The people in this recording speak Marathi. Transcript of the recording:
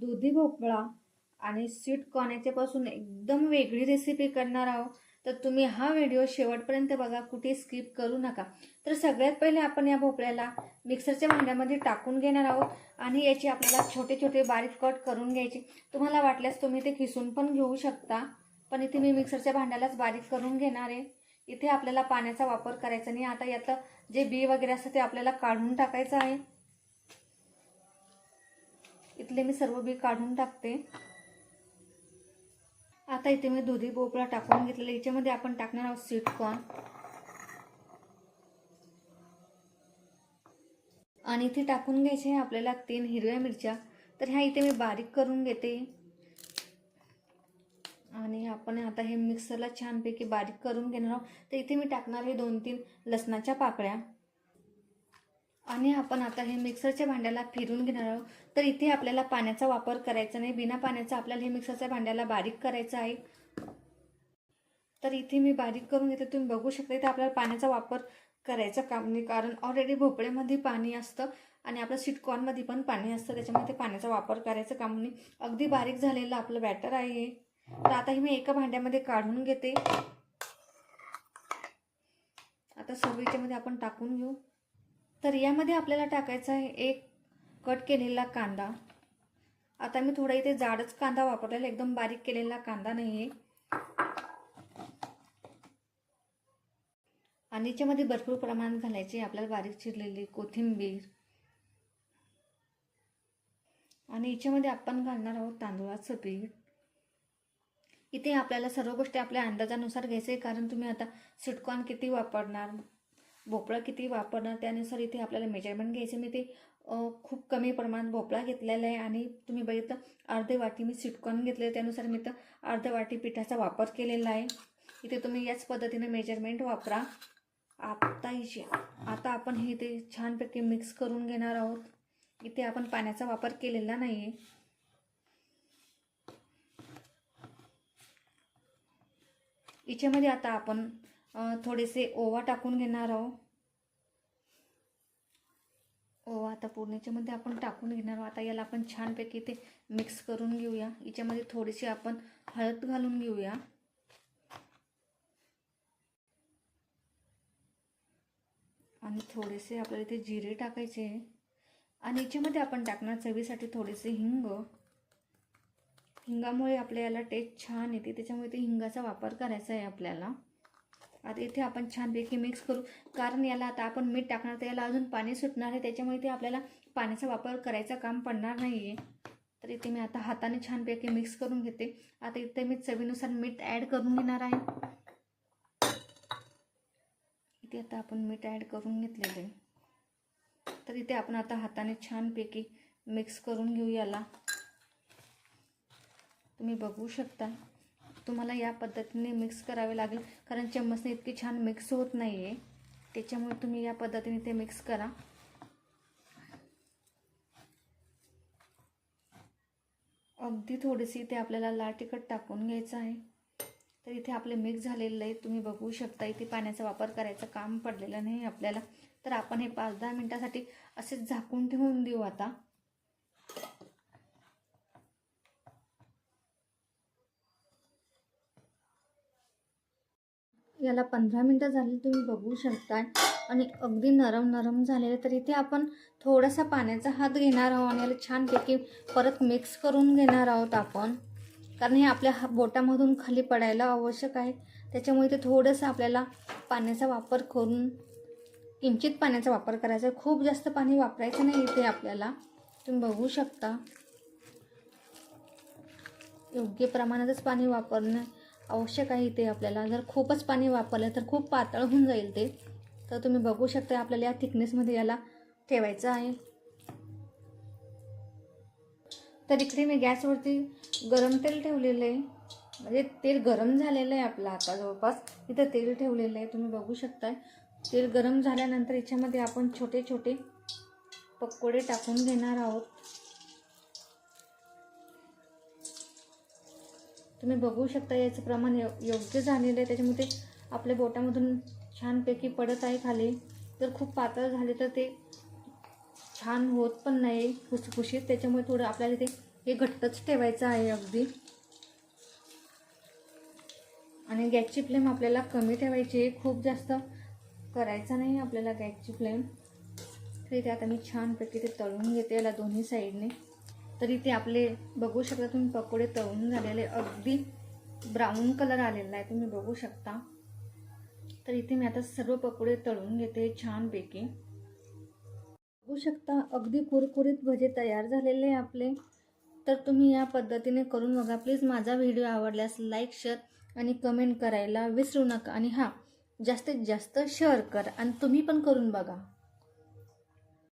दुधी भोपळा आणि स्वीट कॉर्न याच्यापासून एकदम वेगळी रेसिपी करणार आहोत. तर तुम्ही हा व्हिडिओ शेवटपर्यंत बघा कुठे स्किप करू नका. तर सगळ्यात पहिले आपण या भोपळ्याला मिक्सरच्या भांड्यामध्ये टाकून घेणार आहोत आणि याचे आपल्याला छोटे छोटे बारीक कट करून घ्यायचे. तुम्हाला वाटल्यास तुम्ही ते खिसून पण घेऊ शकता पण इथे मी मिक्सरच्या भांड्यालाच बारीक करून घेणार आहे. इथे आपल्याला पाण्याचा वापर करायचा नाही आता यातलं जे बी वगैरे असतं ते आपल्याला काढून टाकायचं आहे. इथले मी सर्व बी काढून टाकते. आता इथे मी दुधी भोपळा टाकून घेतलेला याच्यामध्ये आपण टाकणार आहोत स्वीटकॉर्न आणि इथे टाकून घ्यायचे आहे आपल्याला तीन हिरव्या मिरच्या. तर ह्या इथे मी बारीक करून घेते. आणि आपण आता हे मिक्सरला छानपैकी बारीक करून घेणार आहोत. तर इथे मी टाकणार आहे दोन तीन लसणाच्या पाकळ्या. आणि आपण आता हे मिक्सरच्या भांड्याला फिरून घेणार आहोत. तर इथे आपल्याला पाण्याचा वापर करायचा नाही. बिना पाण्याचा आपल्याला हे मिक्सरच्या भांड्याला बारीक करायचं आहे. तर इथे मी बारीक करून घेते. तुम्ही बघू शकता इथे आपल्याला पाण्याचा वापर करायचं काम नाही कारण ऑलरेडी भोपळ्यामध्ये पाणी असतं आणि आपल्या स्वीटकॉर्नमध्ये पण पाणी असतं. त्याच्यामुळे ते पाण्याचा वापर करायचं काम नाही. अगदी बारीक झालेलं आपलं बॅटर आहे. तर आता हे मी एका भांड्यामध्ये काढून घेते. आता सर्व याच्यामध्ये आपण टाकून घेऊ. तर यामध्ये आपल्याला टाकायचा आहे एक कट केलेला कांदा. आता मी थोडा इथे जाडच कांदा वापरलेला एकदम बारीक केलेला कांदा नाही आहे आणि याच्यामध्ये भरपूर प्रमाणात घालायचे आपल्याला बारीक चिरलेली कोथिंबीर. आणि याच्यामध्ये आपण घालणार आहोत तांदूळाचं पीठ. इथे आपल्याला सर्व गोष्टी आपल्या अंदाजानुसार घ्यायचे कारण तुम्ही आता स्वीटकॉर्न किती वापरणार भोपळा किती वापरणार त्यानुसार इथे आपल्याला मेजरमेंट घ्यायचे. मी ते खूप कमी प्रमाणात भोपळा घेतलेला आहे आणि तुम्ही बघितलं अर्धे वाटी मी सिटकॉन घेतले त्यानुसार मी तर अर्ध वाटी पिठाचा वापर केलेला आहे. इथे तुम्ही याच पद्धतीने मेजरमेंट वापरा. आता इथे आता आपण हे इथे छानपैकी मिक्स करून घेणार आहोत. इथे आपण पाण्याचा वापर केलेला नाही आहे याच्यामध्ये आता आपण थोडेसे ओवा टाकून घेणार आहोत ओवा आता पूर्णच्यामध्ये आपण टाकून घेणार आहोत आता याला आपण छानपैकी ते मिक्स करून घेऊया. याच्यामध्ये थोडीशी आपण हळद घालून घेऊया. आणि थोडेसे आपल्याला इथे जिरे टाकायचे आणि याच्यामध्ये आपण टाकणार चवीसाठी थोडेसे हिंग. हिंगामुळे आपल्या याला टेस्ट छान येते. त्याच्यामुळे ते हिंगाचा वापर करायचा आहे आपल्याला. आता इथे आपण छानपैकी मिक्स करू. कारण याला आता आपण मीठ टाकणार तर याला अजून पाणी सुटणार आहे. त्याच्यामुळे ते आपल्याला पाण्याचा वापर करायचा काम पडणार नाही आहे तर इथे मी आता हाताने छानपैकी मिक्स करून घेते. आता इथे मी चवीनुसार मीठ ॲड करून घेणार आहे. इथे आता आपण मीठ ॲड करून घेतलेलं आहे. तर इथे आपण आता हाताने छानपैकी मिक्स करून घेऊ याला. तुम्ही बघू शकता. तुम्हाला या पद्धतीने मिक्स करावे लागेल. कारण चम्मचने इतकी छान मिक्स होत नाही आहे त्याच्यामुळे तुम्ही या पद्धतीने ते मिक्स करा. अगदी थोडीशी इथे आपल्याला लाल तिखट टाकून घ्यायचं आहे. तर इथे आपले मिक्स झालेलं आहे तुम्ही बघू शकता इथे पाण्याचा वापर करायचं काम पडलेलं नाही आपल्याला. तर आपण हे पाच दहा मिनटासाठी असेच झाकून ठेवून देऊ आता. याला पंधरा मिनटं झाली तुम्ही बघू शकता आणि अगदी नरम नरम झालेले तर इथे आपण थोडासा पाण्याचा हात घेणार आहोत आणि याला छानपैकी परत मिक्स करून घेणार आहोत आपण. कारण हे आपल्या हा बोटामधून खाली पडायला आवश्यक आहे. त्याच्यामुळे ते थोडंसं आपल्याला पाण्याचा वापर करून किंचित पाण्याचा वापर करायचा. आहे खूप जास्त पाणी वापरायचं नाही इथे आपल्याला. तुम्ही बघू शकता. योग्य प्रमाणातच पाणी वापरणं आवश्यक आहे ते आपल्याला. जर खूपच पाणी वापरलं तर खूप पातळ होऊन जाईल ते. तर तुम्ही बघू शकता आपल्याला या थिकनेसमध्ये याला ठेवायचं आहे. तर इकडे मी गॅसवरती गरम तेल ठेवलेलं आहे. म्हणजे तेल गरम झालेलं आहे आपलं आता जवळपास. इथं तेल ठेवलेलं आहे. तुम्ही बघू शकताय. तेल गरम झाल्यानंतर याच्यामध्ये आपण छोटे छोटे पकोडे टाकून घेणार आहोत. तुम्ही बघू शकता याचं प्रमाण योग्य झालेलं आहे. त्याच्यामुळे ते आपल्या बोटामधून छानपैकी पडत आहे खाली. जर खूप पातळ झाले तर ते छान होत पण नाही खुसखुशीत त्याच्यामुळे थोडं आपल्याला ते हे घट्टच ठेवायचं आहे अगदी. आणि गॅसची फ्लेम आपल्याला कमी ठेवायची आहे. खूप जास्त करायचा नाही आपल्याला गॅसची फ्लेम. तर इथे आता मी छानपैकी ते तळून घेते याला दोन्ही साईडने. तर इथे आपले बघू शकता तुम्ही पकोडे तळून झालेले अगदी ब्राऊन कलर आलेला आहे तुम्ही बघू शकता. तर इथे मी आता सर्व पकोडे तळून घेते छानपैकी. बघू शकता अगदी कुरकुरीत भजे तयार झालेले आहे आपले. तर तुम्ही या पद्धतीने करून बघा प्लीज माझा व्हिडिओ आवडल्यास लाईक शेअर आणि कमेंट करायला विसरू नका. आणि हां जास्तीत जास्त शेअर करा. आणि तुम्ही पण करून बघा.